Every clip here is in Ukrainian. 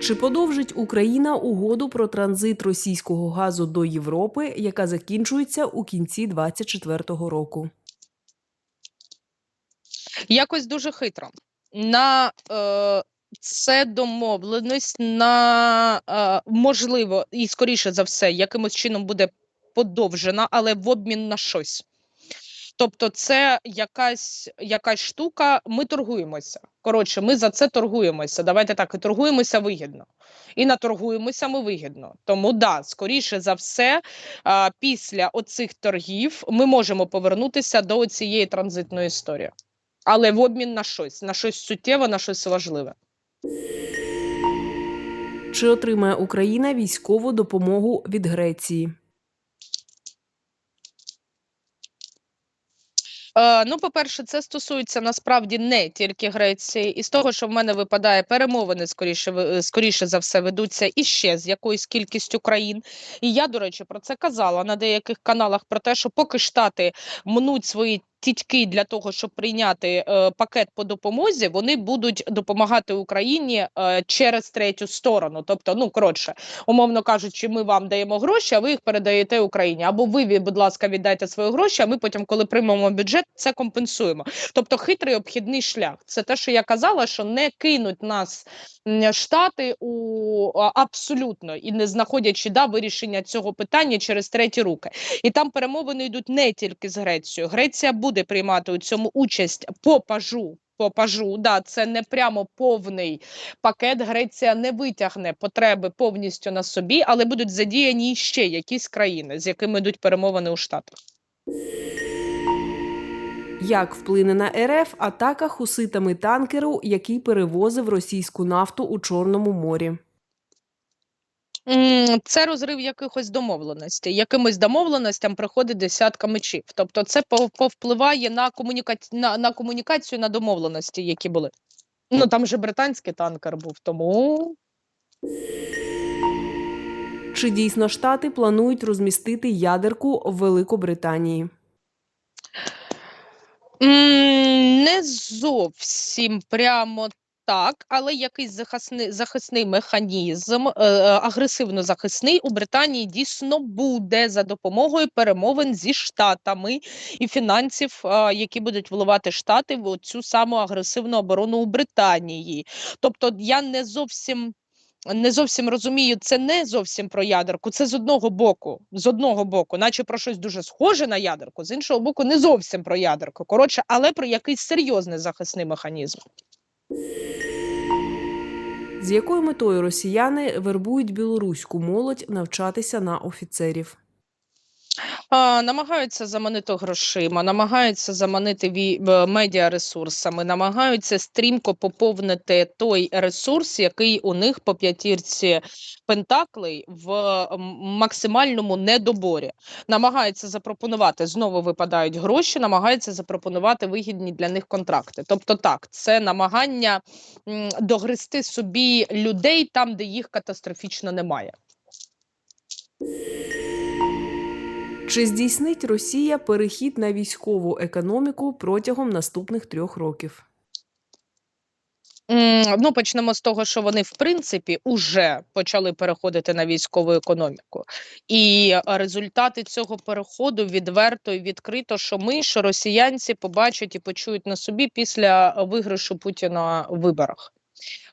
Чи подовжить Україна угоду про транзит російського газу до Європи, яка закінчується у кінці 2024 року? Якось дуже хитро. На е, це домовленість на е, можливо і скоріше за все, якимось чином буде подовжена, але в обмін на щось. Тобто, це якась якась штука, ми торгуємося. Коротше, ми за це торгуємося. Давайте так, і торгуємося вигідно. І наторгуємося ми вигідно. Тому да, скоріше за все, а, після оцих торгів ми можемо повернутися до цієї транзитної історії. Але в обмін на щось, на щось суттєве, на щось важливе. Чи отримає Україна військову допомогу від Греції? Ну, по-перше, це стосується насправді не тільки Греції, і з того, що в мене випадає перемовини, скоріше ви- скоріше за все, ведуться іще з якоюсь кількістю країн. І я, до речі, про це казала на деяких каналах про те, що поки штати мнуть свої тітьки для того, щоб прийняти е, пакет по допомозі, вони будуть допомагати Україні е, через третю сторону. Тобто, ну коротше, умовно кажучи, ми вам даємо гроші, а ви їх передаєте Україні. Або ви, будь ласка, віддайте свої гроші, а ми потім, коли приймемо бюджет, це компенсуємо. Тобто, хитрий обхідний шлях. Це те, що я казала, що не кинуть нас штати у абсолютно і не знаходячи да вирішення цього питання через треті руки. І там перемовини йдуть не тільки з Грецією. Греція буде приймати у цьому участь по пажу. По пажу, да, це не прямо повний пакет. Греція не витягне потреби повністю на собі, але будуть задіяні ще якісь країни, з якими йдуть перемовини у Штатах. Як вплине на РФ атака хуситами танкеру, який перевозив російську нафту у Чорному морі? Це розрив якихось домовленостей. Якимось домовленостям приходить десятка мечів. Тобто, це пов- повпливає на комунікацію на, на комунікацію на домовленості, які були. Ну там же британський танкер був, тому Чи дійсно штати планують розмістити ядерку в Великобританії? Не зовсім прямо так, але якийсь захисний, захисний механізм, е, е, агресивно-захисний у Британії дійсно буде за допомогою перемовин зі штатами і фінансів, е, які будуть вливати штати в цю саму агресивну оборону у Британії. Тобто я не зовсім. Не зовсім розумію, це не зовсім про ядерку. Це з одного боку, з одного боку, наче про щось дуже схоже на ядерку, з іншого боку, не зовсім про ядерку. Коротше, але про якийсь серйозний захисний механізм. З якою метою росіяни вербують білоруську молодь навчатися на офіцерів? А, намагаються заманити грошима, намагаються заманити ві... е, медіаресурсами, намагаються стрімко поповнити той ресурс, який у них по п'ятірці пентаклей в максимальному недоборі. Намагаються запропонувати знову випадають гроші, намагаються запропонувати вигідні для них контракти. Тобто, так, це намагання м, догрести собі людей там, де їх катастрофічно немає. Чи здійснить Росія перехід на військову економіку протягом наступних трьох років? Ну, почнемо з того, що вони в принципі уже почали переходити на військову економіку, і результати цього переходу відверто і відкрито, що ми, що росіянці побачать і почують на собі після виграшу Путіна в виборах.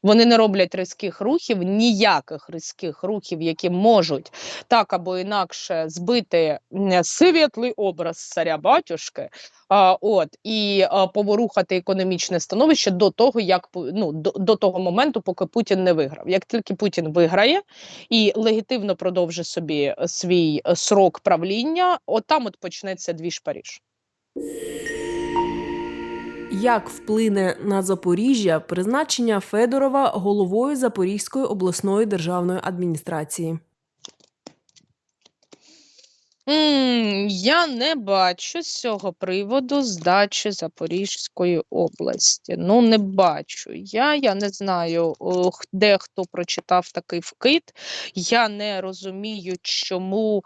Вони не роблять різких рухів, ніяких різких рухів, які можуть так або інакше збити світлий образ царя батюшки, а, от і а, поворухати економічне становище до того, як ну, до, до того моменту, поки Путін не виграв. Як тільки Путін виграє і легітимно продовжить собі свій е, срок правління, от там от почнеться двіж Паріж. Як вплине на Запоріжжя призначення Федорова головою Запорізької обласної державної адміністрації? М, Я не бачу з цього приводу здачі Запорізької області. Ну, не бачу. Я, я не знаю, де хто прочитав такий вкид. Я не розумію, чому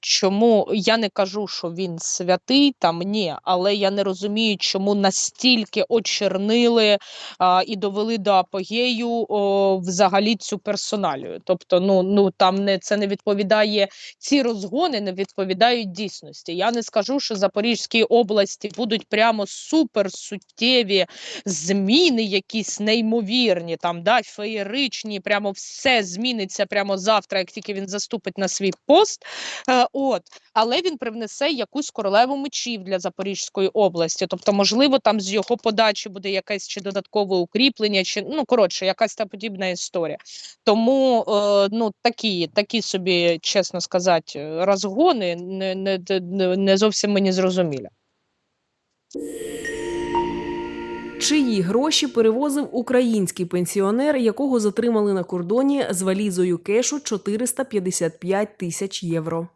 чому я не кажу, що він святий там ні, але я не розумію, чому настільки очернили а, і довели до апогею о, взагалі цю персоналію. Тобто, ну ну там не це не відповідає ці розгони, не відповідають дійсності. Я не скажу, що Запорізькій області будуть прямо супер суттєві зміни, якісь неймовірні, там да феєричні, прямо все зміниться прямо завтра, як тільки він заступить на свій пост. Е, от, але він привнесе якусь королеву мечів для Запорізької області. Тобто, можливо, там з його подачі буде якесь чи додаткове укріплення, чи ну коротше, якась та подібна історія. Тому е, ну такі, такі собі, чесно сказати, розгони не, не, не, зовсім мені зрозумілі. Чиї гроші перевозив український пенсіонер, якого затримали на кордоні з валізою кешу 455 тисяч євро.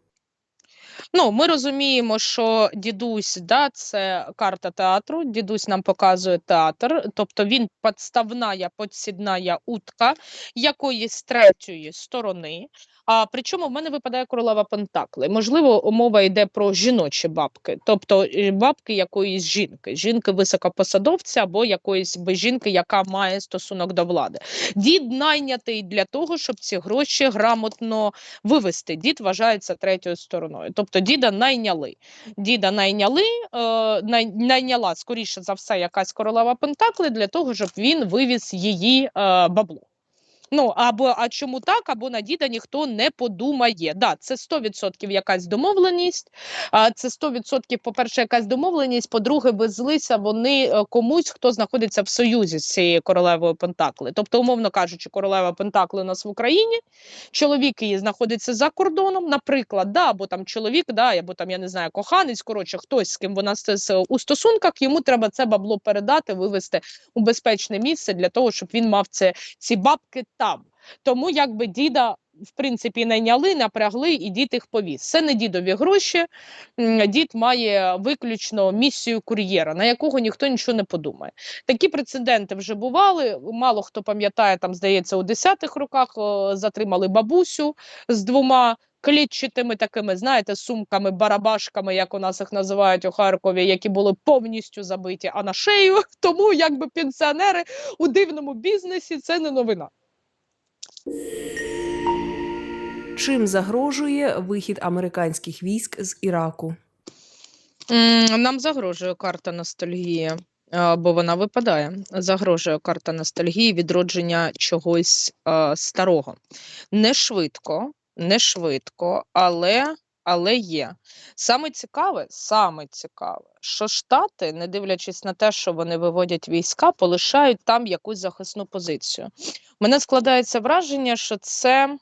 Ну, ми розуміємо, що дідусь, да, це карта театру. Дідусь нам показує театр, тобто він підставна, підсідна утка якоїсь третьої сторони. А причому в мене випадає королева Пентакли. Можливо, мова йде про жіночі бабки, тобто е, бабки якоїсь жінки, жінки високопосадовця або якоїсь жінки, яка має стосунок до влади. Дід найнятий для того, щоб ці гроші грамотно вивести. Дід вважається третьою стороною. Тобто діда найняли. Діда найняли, е, най, найняла скоріше за все якась королева Пентакли для того, щоб він вивіз її е, бабло. Ну або а чому так, або на діда ніхто не подумає. Да, це 100% якась домовленість. А це 100%, по-перше, якась домовленість. По-друге, везлися вони е, комусь, хто знаходиться в союзі з цією королевою Пентакли. Тобто, умовно кажучи, королева Пентакли у нас в Україні, чоловік її знаходиться за кордоном, наприклад, да, або там чоловік, да, або там я не знаю, коханець, коротше, хтось з ким вона у стосунках, йому треба це бабло передати, вивезти у безпечне місце для того, щоб він мав це ці бабки там. Тому якби діда. В принципі, найняли, напрягли, і дід їх повіз. Це не дідові гроші. Дід має виключно місію кур'єра, на якого ніхто нічого не подумає. Такі прецеденти вже бували. Мало хто пам'ятає, там здається, у 10-х роках затримали бабусю з двома клітчатими такими, знаєте, сумками, барабашками, як у нас їх називають у Харкові, які були повністю забиті, а на шею. Тому якби пенсіонери у дивному бізнесі це не новина. Чим загрожує вихід американських військ з Іраку? Нам загрожує карта ностальгії, бо вона випадає. Загрожує карта ностальгії, відродження чогось старого. Не швидко, не швидко, але, але є. Саме цікаве, саме цікаве, що Штати, не дивлячись на те, що вони виводять війська, полишають там якусь захисну позицію. Мене складається враження, що це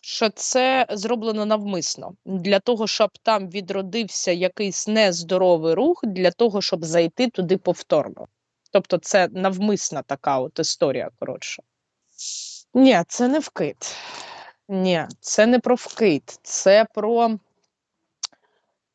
що це зроблено навмисно для того, щоб там відродився якийсь нездоровий рух, для того, щоб зайти туди повторно. Тобто, це навмисна така от історія. Коротше. Ні, це не вкид. Ні, це не про вкид, це про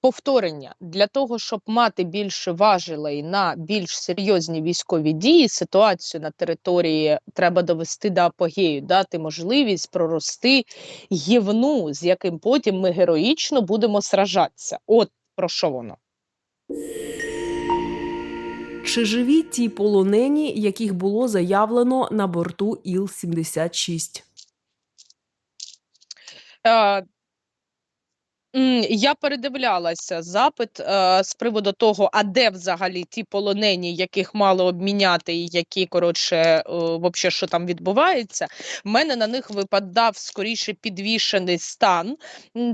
повторення. Для того, щоб мати більше важелей на більш серйозні військові дії, ситуацію на території треба довести до апогею, дати можливість прорости гівну, з яким потім ми героїчно будемо сражатися. От про що воно. Чи живі ті полонені, яких було заявлено на борту Іл-76? Е, м, Я передивлялася запит е, з приводу того, а де взагалі ті полонені, яких мали обміняти, і які коротше, е, вообще, що там відбувається. В мене на них випадав скоріше підвішений стан.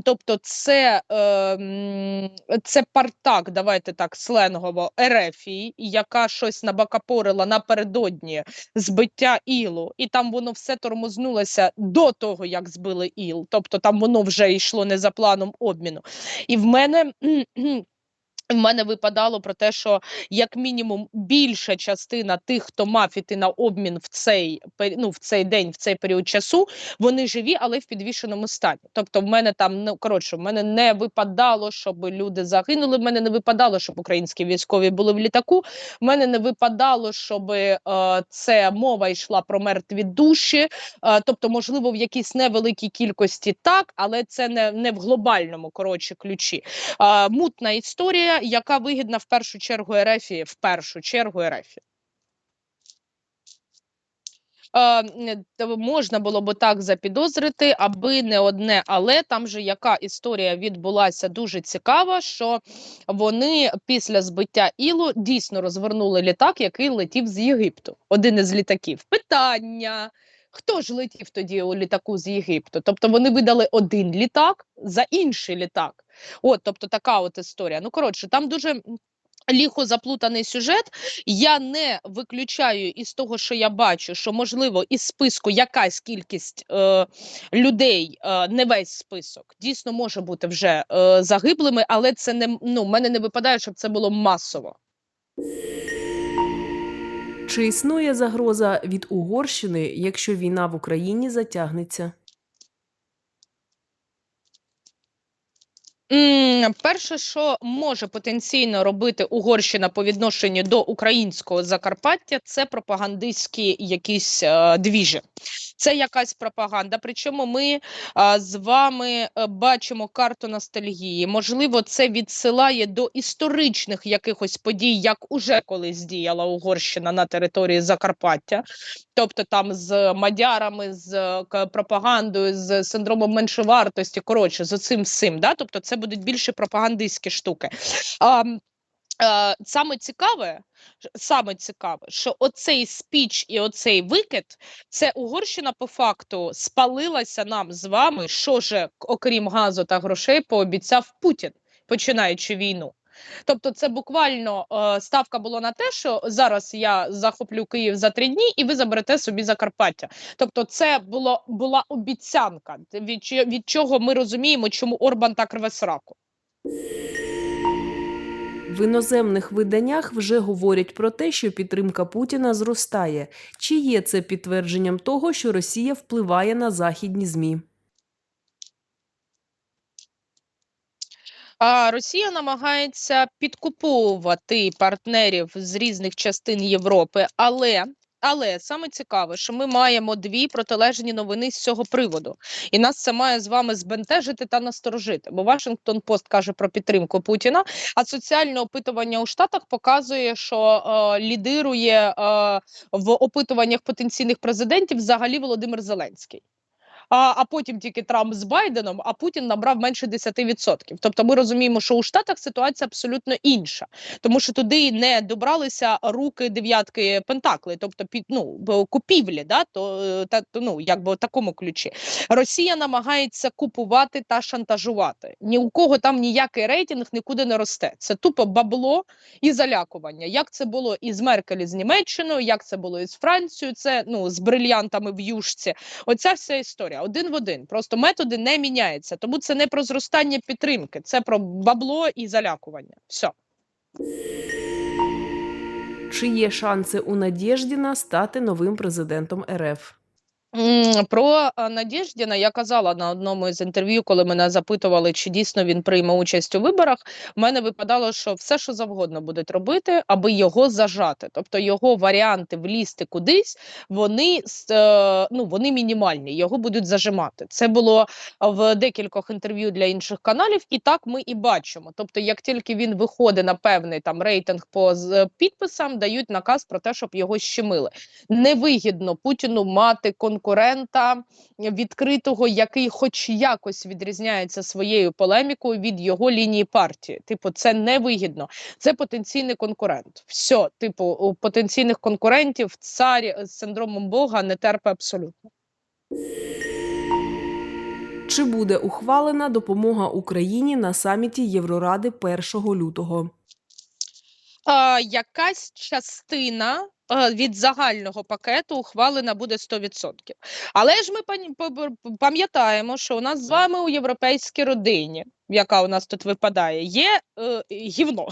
Тобто, це, е, це партак, давайте так, сленгово Ерефії, яка щось набакапорила напередодні збиття ілу, і там воно все тормознулося до того, як збили іл. Тобто там воно вже йшло не за планом обміну. І в мене. В мене випадало про те, що як мінімум більша частина тих, хто мав іти на обмін в цей ну, в цей день, в цей період часу, вони живі, але в підвішеному стані. Тобто, в мене там ну коротше, в мене не випадало, щоб люди загинули. В мене не випадало, щоб українські військові були в літаку. В мене не випадало, щоб е, це мова йшла про мертві душі. Е, тобто, можливо, в якійсь невеликій кількості так, але це не, не в глобальному коротше ключі. Е, мутна історія, яка вигідна в першу чергу РФ, в першу чергу. Е, та можна було б так запідозрити, аби не одне, але там же яка історія відбулася дуже цікава, що вони після збиття Ілу дійсно розвернули літак, який летів з Єгипту. Один із літаків. Питання. Хто ж летів тоді у літаку з Єгипту? Тобто вони видали один літак за інший літак. От, тобто така от історія. Ну коротше, там дуже ліхо заплутаний сюжет. Я не виключаю із того, що я бачу, що можливо із списку якась кількість е, людей, е, не весь список, дійсно може бути вже е, загиблими, але це не ну, мене не випадає, щоб це було масово. Чи існує загроза від Угорщини, якщо війна в Україні затягнеться? 嗯 Перше, що може потенційно робити Угорщина по відношенню до українського Закарпаття, це пропагандистські якісь е, двіжі. Це якась пропаганда. Причому ми а, з вами е, бачимо карту ностальгії. Можливо, це відсилає до історичних якихось подій, як уже колись діяла Угорщина на території Закарпаття. Тобто там з мадярами, з е, пропагандою, з синдромом меншовартості, коротше, з оцим всім. Да? Тобто це будуть більше пропагандистські штуки. А, м, е, саме цікаве, саме цікаве, що оцей спіч і оцей викид, це Угорщина по факту спалилася нам з вами, що же, окрім газу та грошей, пообіцяв Путін, починаючи війну. Тобто, це буквально е, ставка була на те, що зараз я захоплю Київ за три дні, і ви заберете собі Закарпаття. Тобто, це було була обіцянка, від, від чого ми розуміємо, чому Орбан так рве сраку. В іноземних виданнях вже говорять про те, що підтримка Путіна зростає. Чи є це підтвердженням того, що Росія впливає на західні змі? А Росія намагається підкуповувати партнерів з різних частин Європи, але. Але саме цікаве, що ми маємо дві протилежні новини з цього приводу, і нас це має з вами збентежити та насторожити. Бо Вашингтон Пост каже про підтримку Путіна, а соціальне опитування у Штатах показує, що е, лідирує е, в опитуваннях потенційних президентів взагалі Володимир Зеленський. А, а потім тільки Трамп з Байденом, а Путін набрав менше 10%. Тобто ми розуміємо, що у Штатах ситуація абсолютно інша, тому що туди не добралися руки дев'ятки Пентакли, тобто під ну купівлі, да то е, та ну якби в такому ключі. Росія намагається купувати та шантажувати. Ні у кого там ніякий рейтинг нікуди не росте. Це тупо бабло і залякування. Як це було із Меркель з Німеччиною, як це було із Францією, це ну з брильянтами в юшці. Оця вся історія один в один. Просто методи не міняються. Тому це не про зростання підтримки, це про бабло і залякування. Все. Чи є шанси у Надєждіна стати новим президентом РФ? Про Надєждіна я казала на одному із інтерв'ю, коли мене запитували, чи дійсно він прийме участь у виборах. В мене випадало, що все, що завгодно будуть робити, аби його зажати. Тобто його варіанти влізти кудись, вони е, ну вони мінімальні. Його будуть зажимати. Це було в декількох інтерв'ю для інших каналів, і так ми і бачимо. Тобто, як тільки він виходить на певний там рейтинг по підписам, дають наказ про те, щоб його щемили невигідно Путіну мати конкурента відкритого, який хоч якось відрізняється своєю полемікою від його лінії партії. Типу, це невигідно. Це потенційний конкурент. Все, типу, у потенційних конкурентів цар з синдромом Бога не терпе абсолютно. Чи буде ухвалена допомога Україні на саміті Євроради 1 лютого? А, якась частина е, від загального пакету ухвалена буде 100%. Але ж ми пам'ятаємо, що у нас з вами у європейській родині, яка у нас тут випадає, є е, гівно.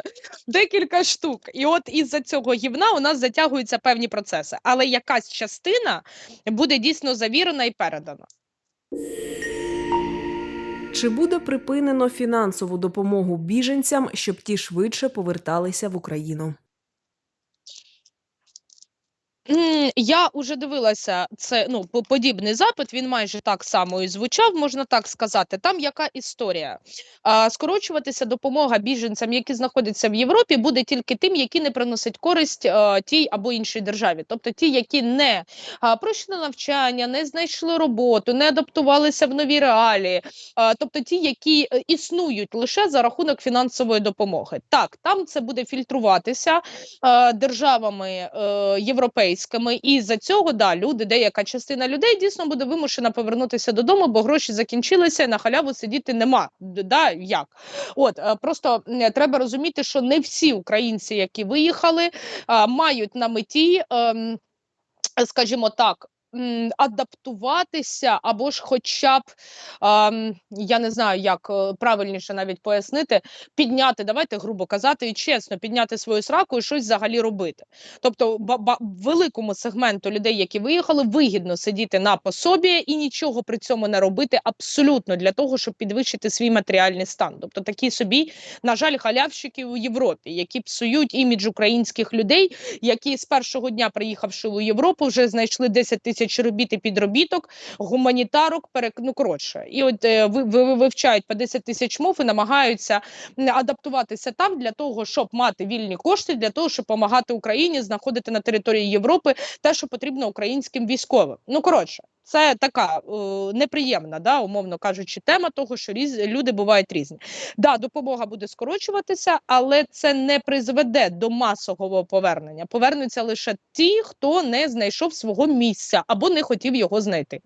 Декілька штук. І от із-за цього гівна у нас затягуються певні процеси. Але якась частина буде дійсно завірена і передана. Чи буде припинено фінансову допомогу біженцям, щоб ті швидше поверталися в Україну? Я уже дивилася це ну по- подібний запит. Він майже так само і звучав, можна так сказати. Там яка історія? А, скорочуватися допомога біженцям, які знаходяться в Європі, буде тільки тим, які не приносять користь а, тій або іншій державі, тобто ті, які не а, пройшли навчання, не знайшли роботу, не адаптувалися в нові реалії, а, тобто ті, які е, існують лише за рахунок фінансової допомоги. Так, там це буде фільтруватися державами е, європейськими, і за цього да люди, деяка частина людей дійсно буде вимушена повернутися додому, бо гроші закінчилися, на халяву сидіти нема. Да, як? От е, просто треба розуміти, що не всі українці, які виїхали, мають на меті. ем, Скажімо так, адаптуватися або ж, хоча б я не знаю, як е, правильніше навіть пояснити, підняти, давайте грубо казати, і чесно, підняти свою сраку і щось взагалі робити. Тобто, великому сегменту людей, які виїхали, вигідно сидіти на пособі і нічого при цьому не робити абсолютно для того, щоб підвищити свій матеріальний стан. Тобто такі собі, на жаль, халявщики у Європі, які псують імідж українських людей, які з першого дня, приїхавши у Європу, вже знайшли 10 тисяч робіт і підробіток, гуманітарок, перек... ну коротше, і от е, ви вивчають по 10 тисяч мов і намагаються адаптуватися там для того, щоб мати вільні кошти, для того, щоб допомагати Україні знаходити на території Європи те, що потрібно українським військовим. Ну коротше. Це така е, неприємна, да, умовно кажучи, тема того, що різ, люди бувають різні. Да, допомога буде скорочуватися, але це не призведе до масового повернення. Повернуться лише ті, хто не знайшов свого місця або не хотів його знайти.